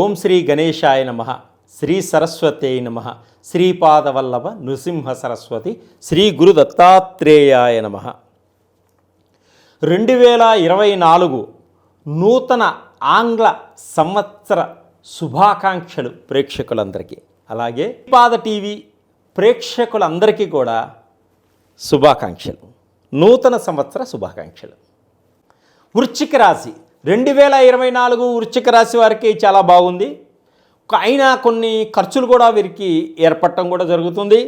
ఓం శ్రీ గణేశాయ నమ శ్రీ సరస్వతే నమ శ్రీపాదవల్లభ నృసింహ సరస్వతి శ్రీ గురు దత్తాత్రేయాయ నమ. రెండు వేల ఇరవై నాలుగు నూతన ఆంగ్ల సంవత్సర శుభాకాంక్షలు ప్రేక్షకులందరికీ. అలాగే పాద టీవీ ప్రేక్షకులందరికీ కూడా శుభాకాంక్షలు నూతన సంవత్సర శుభాకాంక్షలు. వృశ్చిక రాశి రెండు వేల ఇరవై నాలుగు వృశ్చిక రాశి వారికి చాలా బాగుంది. అయినా కొన్ని ఖర్చులు కూడా వీరికి ఏర్పడటం కూడా జరుగుతుంది.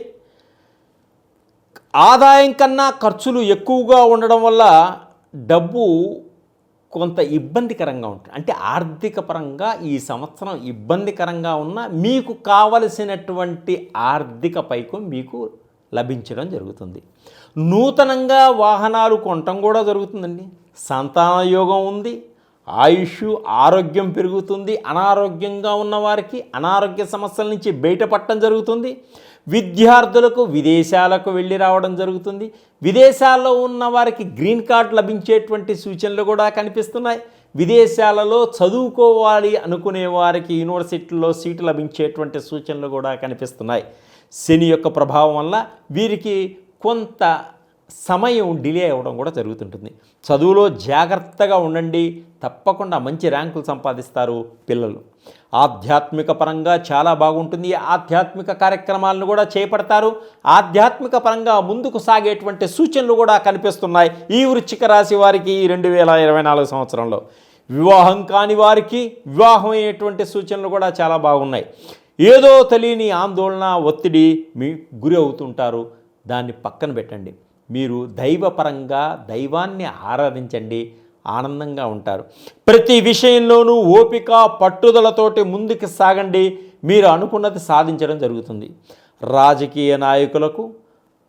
ఆదాయం కన్నా ఖర్చులు ఎక్కువగా ఉండడం వల్ల డబ్బు కొంత ఇబ్బందికరంగా ఉంటుంది. అంటే ఆర్థిక పరంగా ఈ సంవత్సరం ఇబ్బందికరంగా ఉన్న మీకు కావలసినటువంటి ఆర్థిక పైకం మీకు లభించడం జరుగుతుంది. నూతనంగా వాహనాలు కొనటం కూడా జరుగుతుందండి. సంతాన యోగం ఉంది. ఆయుష్ ఆరోగ్యం పెరుగుతుంది. అనారోగ్యంగా ఉన్న వారికి అనారోగ్య సమస్యల నుంచి బయటపడటం జరుగుతుంది. విద్యార్థులకు విదేశాలకు వెళ్ళి రావడం జరుగుతుంది. విదేశాల్లో ఉన్న వారికి గ్రీన్ కార్డ్ లభించేటువంటి సూచనలు కూడా కనిపిస్తున్నాయి. విదేశాలలో చదువుకోవాలి అనుకునే వారికి యూనివర్సిటీల్లో సీటు లభించేటువంటి సూచనలు కూడా కనిపిస్తున్నాయి. శని యొక్క ప్రభావం వల్ల వీరికి కొంత సమయం డిలే అవ్వడం కూడా జరుగుతుంటుంది. చదువులో జాగ్రత్తగా ఉండండి. తప్పకుండా మంచి ర్యాంకులు సంపాదిస్తారు పిల్లలు. ఆధ్యాత్మిక పరంగా చాలా బాగుంటుంది. ఆధ్యాత్మిక కార్యక్రమాలను కూడా చేపడతారు. ఆధ్యాత్మిక పరంగా ముందుకు సాగేటువంటి సూచనలు కూడా కనిపిస్తున్నాయి. ఈ వృశ్చిక రాశి వారికి ఈ రెండు వేల ఇరవై నాలుగు సంవత్సరంలో. వివాహం కాని వారికి వివాహం అయ్యేటువంటి సూచనలు కూడా చాలా బాగున్నాయి. ఏదో తెలియని ఆందోళన ఒత్తిడి మీ గురి అవుతుంటారు. దాన్ని పక్కన పెట్టండి. మీరు దైవపరంగా దైవాన్ని ఆరాధించండి ఆనందంగా ఉంటారు. ప్రతి విషయంలోనూ ఓపిక పట్టుదలతోటి ముందుకు సాగండి మీరు అనుకున్నది సాధించడం జరుగుతుంది. రాజకీయ నాయకులకు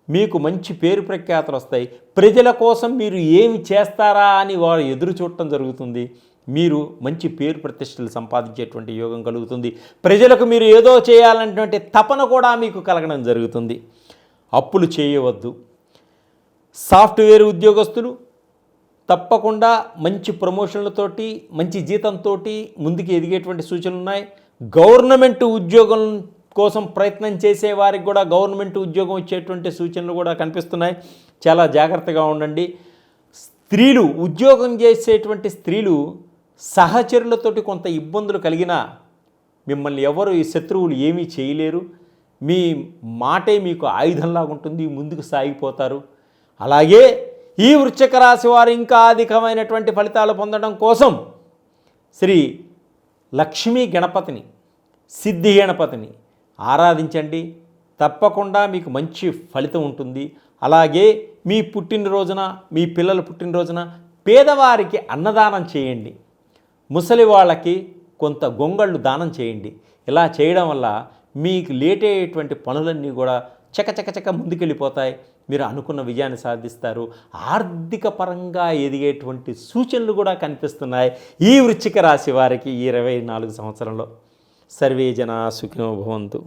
మీకు మంచి పేరు ప్రఖ్యాతలు వస్తాయి. ప్రజల కోసం మీరు ఏమి చేస్తారా అని వారు ఎదురు చూడటం జరుగుతుంది. మీరు మంచి పేరు ప్రతిష్టలు సంపాదించేటువంటి యోగం కలుగుతుంది. ప్రజలకు మీరు ఏదో చేయాలనేటువంటి తపన కూడా మీకు కలగడం జరుగుతుంది. అప్పులు చేయవద్దు. సాఫ్ట్వేర్ ఉద్యోగస్తులు తప్పకుండా మంచి ప్రమోషన్లతోటి మంచి జీతంతో ముందుకు ఎదిగేటువంటి సూచనలు ఉన్నాయి. గవర్నమెంట్ ఉద్యోగం కోసం ప్రయత్నం చేసే వారికి కూడా గవర్నమెంట్ ఉద్యోగం వచ్చేటువంటి సూచనలు కూడా కనిపిస్తున్నాయి. చాలా జాగ్రత్తగా ఉండండి. స్త్రీలు ఉద్యోగం చేసేటువంటి స్త్రీలు సహచరులతోటి కొంత ఇబ్బందులు కలిగినా మిమ్మల్ని ఎవరు ఈ శత్రువులు ఏమీ చేయలేరు. మీ మాటే మీకు ఆయుధంలాగా ఉంటుంది. ముందుకు సాగిపోతారు. అలాగే ఈ వృశ్చిక రాశి వారు ఇంకా అధికమైనటువంటి ఫలితాలు పొందడం కోసం శ్రీ లక్ష్మీ గణపతిని సిద్ధి గణపతిని ఆరాధించండి. తప్పకుండా మీకు మంచి ఫలితం ఉంటుంది. అలాగే మీ పుట్టినరోజున మీ పిల్లల పుట్టినరోజున పేదవారికి అన్నదానం చేయండి. ముసలి వాళ్ళకి కొంత గొంగళ్ళు దానం చేయండి. ఇలా చేయడం వల్ల మీకు లేట్ అయ్యేటువంటి పనులన్నీ కూడా చకచకచక ముందుకెళ్ళిపోతాయి. మీరు అనుకున్న విజయాన్ని సాధిస్తారు. ఆర్థిక పరంగా ఎదిగేటువంటి సూచనలు కూడా కనిపిస్తున్నాయి ఈ వృశ్చిక రాశి వారికి ఇరవై నాలుగు సంవత్సరంలో. సర్వే జన సుఖినోభవంతు